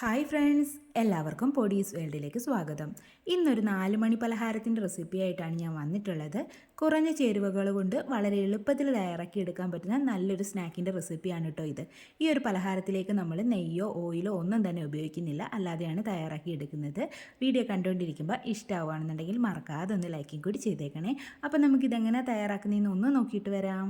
Hi friends എല്ലാവർക്കും പൊടീസ് വേൾഡിലേക്ക് സ്വാഗതം. ഇന്നൊരു നാല് മണി പലഹാരത്തിന്റെ റെസിപ്പി ആയിട്ടാണ് ഞാൻ വന്നിട്ടുള്ളത്. കുറഞ്ഞ ചേരുവകൾ കൊണ്ട് വളരെ എളുപ്പത്തിൽ തയ്യാറാക്കി എടുക്കാൻ പറ്റുന്ന നല്ലൊരു സ്നാക്കിന്റെ റെസിപ്പിയാണ് കേട്ടോ ഇത്. ഈ ഒരു പലഹാരത്തിലേക്ക് നമ്മൾ നെയ്യോ ഓയിലോ ഒന്നും തന്നെ ഉപയോഗിക്കുന്നില്ല. അല്ലാതെയാണ് തയ്യാറാക്കി എടുക്കുന്നത്. വീഡിയോ കണ്ടുകൊണ്ടിരിക്കുമ്പോൾ ഇഷ്ടമാവുകയാണെന്നുണ്ടെങ്കിൽ മറക്കാതെ ഒന്ന് ലൈക്കും കൂടി ചെയ്തേക്കണേ. അപ്പോൾ നമുക്കിതെങ്ങനെ തയ്യാറാക്കുന്നതെന്ന് ഒന്ന് നോക്കിയിട്ട് വരാം.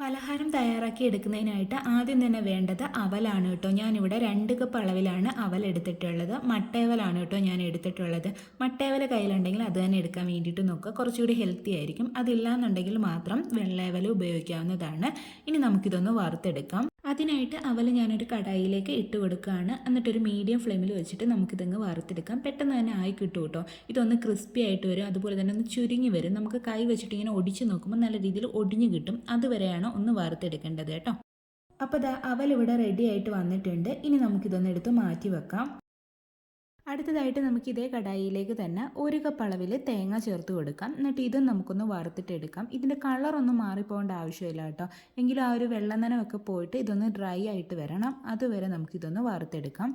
പലഹാരം തയ്യാറാക്കി എടുക്കുന്നതിനായിട്ട് ആദ്യം തന്നെ വേണ്ടത് അവലാണ് കേട്ടോ. ഞാനിവിടെ രണ്ട് കപ്പ് അളവിലാണ് അവൽ എടുത്തിട്ടുള്ളത്. മട്ടേവലാണ് കേട്ടോ ഞാൻ എടുത്തിട്ടുള്ളത്. മട്ടേവല കയ്യിലുണ്ടെങ്കിൽ അത് തന്നെ എടുക്കാൻ വേണ്ടിയിട്ട് നോക്കുക. കുറച്ചുകൂടി ഹെൽത്തി ആയിരിക്കും. അതില്ലാന്നുണ്ടെങ്കിൽ മാത്രം വെള്ളേവല ഉപയോഗിക്കാവുന്നതാണ്. ഇനി നമുക്കിതൊന്ന് വറുത്തെടുക്കാം. അതിനായിട്ട് അവൽ ഞാനൊരു കടായിലേക്ക് ഇട്ട് കൊടുക്കുകയാണ്. എന്നിട്ടൊരു മീഡിയം ഫ്ലെയിമിൽ വെച്ചിട്ട് നമുക്കിതങ്ങ് വറുത്തെടുക്കാം. പെട്ടെന്ന് തന്നെ ആയി കിട്ടും കേട്ടോ. ഇതൊന്ന് ക്രിസ്പി ആയിട്ട് വരും. അതുപോലെ തന്നെ ഒന്ന് ചുരുങ്ങി വരും. നമുക്ക് കൈ വെച്ചിട്ട് ഇങ്ങനെ ഒടിച്ച് നോക്കുമ്പോൾ നല്ല രീതിയിൽ ഒടിഞ്ഞു കിട്ടും. അതുവരെയാണ് ഒന്ന് വറുത്തെടുക്കേണ്ടത് കേട്ടോ. അപ്പോൾ ദാ അവൽ ഇവിടെ റെഡി ആയിട്ട് വന്നിട്ടുണ്ട്. ഇനി നമുക്കിതൊന്ന് എടുത്ത് മാറ്റി വെക്കാം. അടുത്തതായിട്ട് നമുക്ക് ഇതേ കടായിയിലേക്ക് തന്നെ ഒരു കപ്പ് അളവിൽ തേങ്ങ ചേർത്ത് കൊടുക്കാം. എന്നിട്ട് ഇതും നമുക്കൊന്ന് വറുത്തിട്ടെടുക്കാം ഇതിന്റെ കളറൊന്നും മാറിപ്പോകേണ്ട ആവശ്യമില്ല കേട്ടോ. എങ്കിലും ആ ഒരു വെള്ളനനമൊക്കെ പോയിട്ട് ഇതൊന്ന് ഡ്രൈ ആയിട്ട് വരണം. അതുവരെ നമുക്കിതൊന്ന് വറുത്തെടുക്കാം.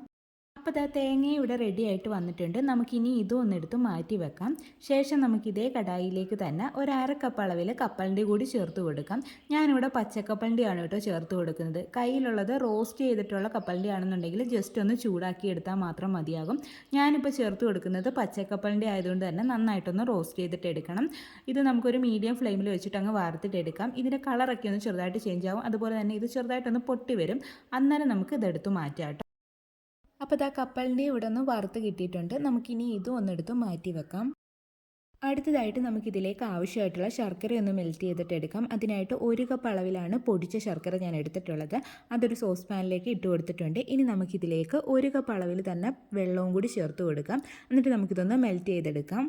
അപ്പോൾ ഇതാ തേങ്ങ ഇവിടെ റെഡി ആയിട്ട് വന്നിട്ടുണ്ട്. നമുക്കിനി ഇതും ഒന്നെടുത്ത് മാറ്റി വെക്കാം. ശേഷം നമുക്ക് ഇതേ കടായിലേക്ക് തന്നെ ഒരു അര കപ്പ് അളവിൽ കപ്പലിന്റെ കൂടി ചേർത്ത് കൊടുക്കാം. ഞാനിവിടെ പച്ചക്കപ്പലിന്റെയാണ് കേട്ടോ ചേർത്ത് കൊടുക്കുന്നത്. കയ്യിലുള്ളത് റോസ്റ്റ് ചെയ്തിട്ടുള്ള കപ്പലിന്റെ ആണെന്നുണ്ടെങ്കിൽ ജസ്റ്റ് ഒന്ന് ചൂടാക്കി എടുത്താൽ മാത്രം മതിയാകും. ഞാനിപ്പോൾ ചേർത്ത് കൊടുക്കുന്നത് പച്ചക്കപ്പലിന്റെ ആയതുകൊണ്ട് തന്നെ നന്നായിട്ടൊന്ന് റോസ്റ്റ് ചെയ്തിട്ട് എടുക്കണം. ഇത് നമുക്കൊരു മീഡിയം ഫ്ലെയിമിൽ വെച്ചിട്ട് അങ്ങ് വാർത്തിട്ട് എടുക്കാം. ഇതിന്റെ കളറൊക്കെ ഒന്ന് ചെറുതായിട്ട് ചേഞ്ച് ആവും. അതുപോലെ തന്നെ ഇത് ചെറുതായിട്ടൊന്ന് പൊട്ടി വരും. അന്നേരം നമുക്ക് ഇതെടുത്ത് മാറ്റാം അപ്പോൾ ഇതാ കപ്പലിന്റെ ഇവിടെ ഒന്ന് വറുത്ത് കിട്ടിയിട്ടുണ്ട്. നമുക്കിനി ഇതും ഒന്നെടുത്ത് മാറ്റി വെക്കാം. അടുത്തതായിട്ട് നമുക്കിതിലേക്ക് ആവശ്യമായിട്ടുള്ള ശർക്കര ഒന്ന് മെൽറ്റ് ചെയ്തിട്ട് എടുക്കാം. അതിനായിട്ട് ഒരു കപ്പ് അളവിലാണ് പൊടിച്ച ശർക്കര ഞാൻ എടുത്തിട്ടുള്ളത്. അതൊരു സോസ് പാനിലേക്ക് ഇട്ട് കൊടുത്തിട്ടുണ്ട്. ഇനി നമുക്കിതിലേക്ക് ഒരു കപ്പ് അളവിൽ തന്നെ വെള്ളവും കൂടി ചേർത്ത് കൊടുക്കാം. എന്നിട്ട് നമുക്കിതൊന്ന് മെൽറ്റ് ചെയ്തെടുക്കാം.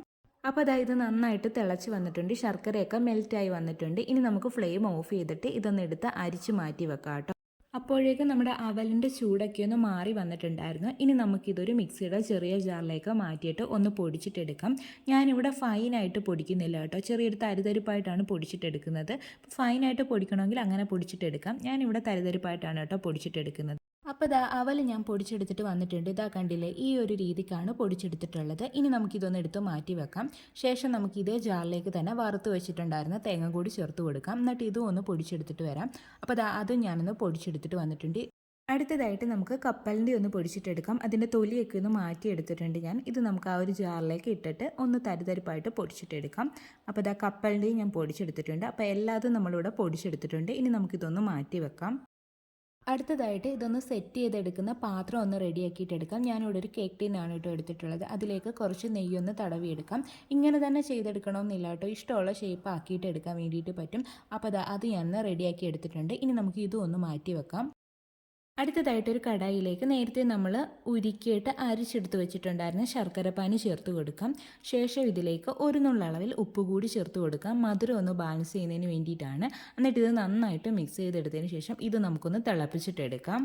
അപ്പോൾ അതായത് നന്നായിട്ട് തിളച്ച് വന്നിട്ടുണ്ട്. ശർക്കരയൊക്കെ മെൽറ്റായി വന്നിട്ടുണ്ട്. ഇനി നമുക്ക് ഫ്ലെയിം ഓഫ് ചെയ്തിട്ട് ഇതൊന്ന് എടുത്ത് അരിച്ച് മാറ്റി വെക്കാം അപ്പോഴേക്കും നമ്മുടെ അവലിന്റെ ചൂടൊക്കെ ഒന്ന് മാറി വന്നിട്ടുണ്ടായിരുന്നു. ഇനി നമുക്കിതൊരു മിക്സിയുടെ ചെറിയ ജാറിലേക്ക് മാറ്റിയിട്ട് ഒന്ന് പൊടിച്ചിട്ടെടുക്കാം. ഞാനിവിടെ ഫൈനായിട്ട് പൊടിക്കുന്നില്ല കേട്ടോ. ചെറിയൊരു തരിതരിപ്പായിട്ടാണ് പൊടിച്ചിട്ടെടുക്കുന്നത്. ഫൈനായിട്ട് പൊടിക്കണമെങ്കിൽ അങ്ങനെ പൊടിച്ചിട്ടെടുക്കാം. ഞാനിവിടെ തരിതരിപ്പായിട്ടാണ് കേട്ടോ പൊടിച്ചിട്ടെടുക്കുന്നത്. അപ്പോൾ ഇതാ അവൽ ഞാൻ പൊടിച്ചെടുത്തിട്ട് വന്നിട്ടുണ്ട്. ഇതാ കണ്ടില്ലേ? ഈ ഒരു രീതിക്കാണ് പൊടിച്ചെടുത്തിട്ടുള്ളത്. ഇനി നമുക്കിതൊന്ന് എടുത്ത് മാറ്റി വെക്കാം. ശേഷം നമുക്ക് ഇതേ ജാറിലേക്ക് തന്നെ വറുത്ത് വെച്ചിട്ടുണ്ടായിരുന്ന തേങ്ങ കൂടി ചേർത്ത് കൊടുക്കാം. എന്നിട്ട് ഇതും ഒന്ന് പൊടിച്ചെടുത്തിട്ട് വരാം. അപ്പോൾ ഇതാ അതും ഞാനൊന്ന് പൊടിച്ചെടുത്തിട്ട് വന്നിട്ടുണ്ട്. അടുത്തതായിട്ട് നമുക്ക് കപ്പലിന്റെ ഒന്ന് പൊടിച്ചിട്ടെടുക്കാം. അതിന്റെ തൊലിയൊക്കെ ഒന്ന് മാറ്റിയെടുത്തിട്ടുണ്ട് ഞാൻ. ഇത് നമുക്ക് ആ ഒരു ജാറിലേക്ക് ഇട്ടിട്ട് ഒന്ന് തരിതരിപ്പായിട്ട് പൊടിച്ചിട്ടെടുക്കാം. അപ്പോൾ ഇതാ കപ്പലിന്റെയും ഞാൻ പൊടിച്ചെടുത്തിട്ടുണ്ട്. അപ്പോൾ എല്ലാതും നമ്മളിവിടെ പൊടിച്ചെടുത്തിട്ടുണ്ട്. ഇനി നമുക്കിതൊന്ന് മാറ്റി വെക്കാം. അടുത്തതായിട്ട് ഇതൊന്ന് സെറ്റ് ചെയ്തെടുക്കുന്ന പാത്രം ഒന്ന് റെഡിയാക്കിയിട്ട് എടുക്കാം. ഞാനിവിടെ ഒരു കേക്ക് ടീനാണ് കേട്ടോ എടുത്തിട്ടുള്ളത്. അതിലേക്ക് കുറച്ച് നെയ്യൊന്ന് തടവിയെടുക്കാം. ഇങ്ങനെ തന്നെ ചെയ്തെടുക്കണമെന്നില്ല കേട്ടോ ഇഷ്ടമുള്ള ഷേപ്പ് ആക്കിയിട്ട് എടുക്കാൻ വേണ്ടിയിട്ട് പറ്റും. അപ്പോൾ അത് ഞാൻ റെഡിയാക്കി എടുത്തിട്ടുണ്ട്. ഇനി നമുക്ക് ഇതും ഒന്ന് മാറ്റി വെക്കാം. അടുത്തതായിട്ട് ഒരു കടായിലേക്ക് നേരത്തെ നമ്മൾ ഉരുക്കിയിട്ട് അരിച്ചെടുത്ത് വെച്ചിട്ടുണ്ടായിരുന്ന ശർക്കര പാനി ചേർത്ത് കൊടുക്കാം. ശേഷം ഇതിലേക്ക് ഒരു നുള്ളളവിൽ ഉപ്പ് കൂടി ചേർത്ത് കൊടുക്കാം. മധുരം ഒന്ന് ബാലൻസ് ചെയ്യുന്നതിന് വേണ്ടിയിട്ടാണ്. എന്നിട്ട് ഇത് നന്നായിട്ട് മിക്സ് ചെയ്തെടുത്തതിന് ശേഷം ഇത് നമുക്കൊന്ന് തിളപ്പിച്ചിട്ടെടുക്കാം.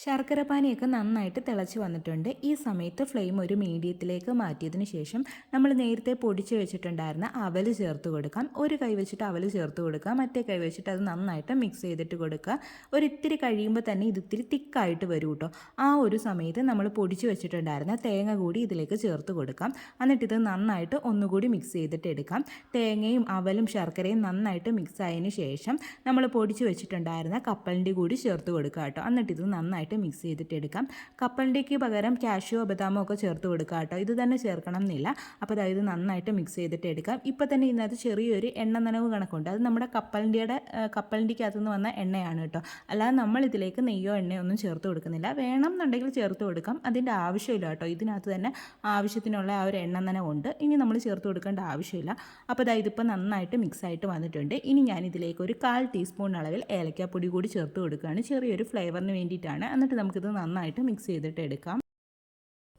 ശർക്കരപ്പാനിയൊക്കെ നന്നായിട്ട് തിളച്ച് വന്നിട്ടുണ്ട്. ഈ സമയത്ത് ഫ്ലെയിം ഒരു മീഡിയത്തിലേക്ക് മാറ്റിയതിന് ശേഷം നമ്മൾ നേരത്തെ പൊടിച്ച് വെച്ചിട്ടുണ്ടായിരുന്ന അവൽ ചേർത്ത് കൊടുക്കാം. ഒരു കൈ വെച്ചിട്ട് അവൽ ചേർത്ത് കൊടുക്കുക മറ്റേ കൈ വെച്ചിട്ട് അത് നന്നായിട്ട് മിക്സ് ചെയ്തിട്ട് കൊടുക്കുക. ഒരിത്തിരി കഴിയുമ്പോൾ തന്നെ ഇത് ഇത്തിരി തിക്കായിട്ട് വരും കേട്ടോ. ആ ഒരു സമയത്ത് നമ്മൾ പൊടിച്ച് വെച്ചിട്ടുണ്ടായിരുന്ന തേങ്ങ കൂടി ഇതിലേക്ക് ചേർത്ത് കൊടുക്കാം. എന്നിട്ട് ഇത് നന്നായിട്ട് ഒന്നുകൂടി മിക്സ് ചെയ്തിട്ട് എടുക്കാം. തേങ്ങയും അവലും ശർക്കരയും നന്നായിട്ട് മിക്സ് ആയതിന് ശേഷം നമ്മൾ പൊടിച്ച് വെച്ചിട്ടുണ്ടായിരുന്ന കപ്പലിന്റെ കൂടി ചേർത്ത് കൊടുക്കുക കേട്ടോ. എന്നിട്ട് ഇത് നന്നായിട്ട് നന്നായിട്ട് മിക്സ് ചെയ്തിട്ട് എടുക്കാം. കപ്പലിന്റെക്ക് പകരം കാഷ്യോ ബദാമോ ഒക്കെ ചേർത്ത് കൊടുക്കുക കേട്ടോ. ഇത് തന്നെ ചേർക്കണം എന്നില്ല. അപ്പോൾ അതായത് നന്നായിട്ട് മിക്സ് ചെയ്തിട്ട് എടുക്കാം. ഇപ്പോൾ തന്നെ ഇതിനകത്ത് ചെറിയൊരു എണ്ണ നനവ് കണക്കുണ്ട്. അത് നമ്മുടെ കപ്പലിന്റെ കപ്പലിന്റെക്കകത്ത് നിന്ന് വന്ന എണ്ണയാണ് കേട്ടോ. അല്ലാതെ നമ്മൾ ഇതിലേക്ക് നെയ്യോ എണ്ണയോ ഒന്നും ചേർത്ത് കൊടുക്കുന്നില്ല. വേണം എന്നുണ്ടെങ്കിൽ ചേർത്ത് കൊടുക്കാം. അതിന്റെ ആവശ്യമില്ല കേട്ടോ. ഇതിനകത്ത് തന്നെ ആവശ്യത്തിനുള്ള ആ ഒരു എണ്ണ നനവുണ്ട്. ഇനി നമ്മൾ ചേർത്ത് കൊടുക്കേണ്ട ആവശ്യമില്ല. അപ്പോൾ അതായത് ഇപ്പം നന്നായിട്ട് മിക്സ് ആയിട്ട് വന്നിട്ടുണ്ട്. ഇനി ഞാൻ ഇതിലേക്ക് ഒരു കാൽ ടീസ്പൂൺ അളവിൽ ഏലക്കാപ്പൊടി കൂടി ചേർത്ത് കൊടുക്കുകയാണ്. ചെറിയൊരു ഫ്ലേവറിന് വേണ്ടിയിട്ടാണ്. എന്നിട്ട് നമുക്കിത് നന്നായിട്ട് മിക്സ് ചെയ്തിട്ട് എടുക്കാം.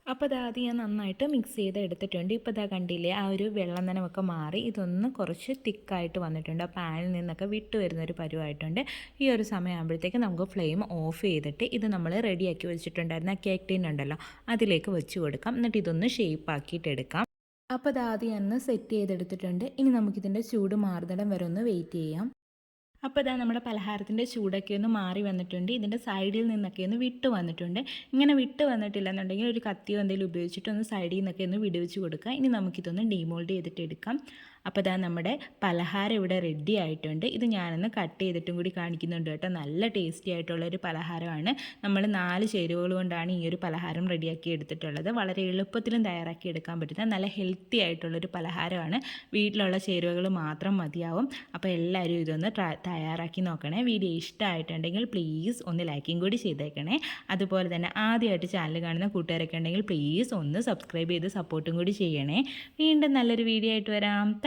അപ്പോൾ അത് ആദ്യം ഞാൻ നന്നായിട്ട് മിക്സ് ചെയ്ത് എടുത്തിട്ടുണ്ട്. ഇപ്പോൾ ഇതാ കണ്ടില്ലേ ആ ഒരു വെള്ളം നനമൊക്കെ മാറി. ഇതൊന്ന് കുറച്ച് തിക്കായിട്ട് വന്നിട്ടുണ്ട്. ആ പാനിൽ നിന്നൊക്കെ വിട്ട് വരുന്നൊരു പരുവായിട്ടുണ്ട്. ഈ ഒരു സമയമാകുമ്പോഴത്തേക്ക് നമുക്ക് ഫ്ലെയിം ഓഫ് ചെയ്തിട്ട് ഇത് നമ്മൾ റെഡിയാക്കി വെച്ചിട്ടുണ്ടായിരുന്ന കേക്ക് ടീൻ ഉണ്ടല്ലോ അതിലേക്ക് വെച്ച് കൊടുക്കാം. എന്നിട്ട് ഇതൊന്ന് ഷേപ്പ് ആക്കിയിട്ട് എടുക്കാം. അപ്പോൾ അത് ആദ്യം ഒന്ന് സെറ്റ് ചെയ്തെടുത്തിട്ടുണ്ട്. ഇനി നമുക്കിതിന്റെ ചൂട് മാറുന്നിടം വരെ ഒന്ന് വെയിറ്റ് ചെയ്യാം. അപ്പോൾ ഇതാ നമ്മുടെ പലഹാരത്തിന്റെ ചൂടൊക്കെ ഒന്ന് മാറി വന്നിട്ടുണ്ട്. ഇതിന്റെ സൈഡിൽ നിന്നൊക്കെ ഒന്ന് വിട്ട് വന്നിട്ടുണ്ട്. ഇങ്ങനെ വിട്ട് വന്നിട്ടില്ല എന്നുണ്ടെങ്കിൽ ഒരു കത്തിയോ എന്തെങ്കിലും ഉപയോഗിച്ചിട്ട് ഒന്ന് സൈഡിൽ നിന്നൊക്കെ ഒന്ന് വിടുവിച്ച് കൊടുക്കുക. ഇനി നമുക്കിതൊന്ന് ഡീമോൾഡ് ചെയ്തിട്ട് എടുക്കാം. അപ്പോൾ ഇതാ നമ്മുടെ പലഹാരം ഇവിടെ റെഡി ആയിട്ടുണ്ട്. ഇത് ഞാനൊന്ന് കട്ട് ചെയ്തിട്ടും കൂടി കാണിക്കുന്നുണ്ട് കേട്ടോ. നല്ല ടേസ്റ്റി ആയിട്ടുള്ളൊരു പലഹാരമാണ്. നമ്മൾ നാല് ചേരുവകൾ കൊണ്ടാണ് ഈ ഒരു പലഹാരം റെഡിയാക്കി എടുത്തിട്ടുള്ളത്. വളരെ എളുപ്പത്തിലും തയ്യാറാക്കി എടുക്കാൻ പറ്റുന്ന നല്ല ഹെൽത്തി ആയിട്ടുള്ളൊരു പലഹാരമാണ്. വീട്ടിലുള്ള ചേരുവകൾ മാത്രം മതിയാവും. അപ്പോൾ എല്ലാവരും ഇതൊന്ന് തയ്യാറാക്കി നോക്കണേ. വീഡിയോ ഇഷ്ടമായിട്ടുണ്ടെങ്കിൽ പ്ലീസ് ഒന്ന് ലൈക്കും കൂടി ചെയ്തേക്കണേ. അതുപോലെ തന്നെ ആദ്യമായിട്ട് ചാനൽ കാണുന്ന കൂട്ടുകാരൊക്കെ ഉണ്ടെങ്കിൽ പ്ലീസ് ഒന്ന് സബ്സ്ക്രൈബ് ചെയ്ത് സപ്പോർട്ടും കൂടി ചെയ്യണേ. വീണ്ടും നല്ലൊരു വീഡിയോ ആയിട്ട് വരാം.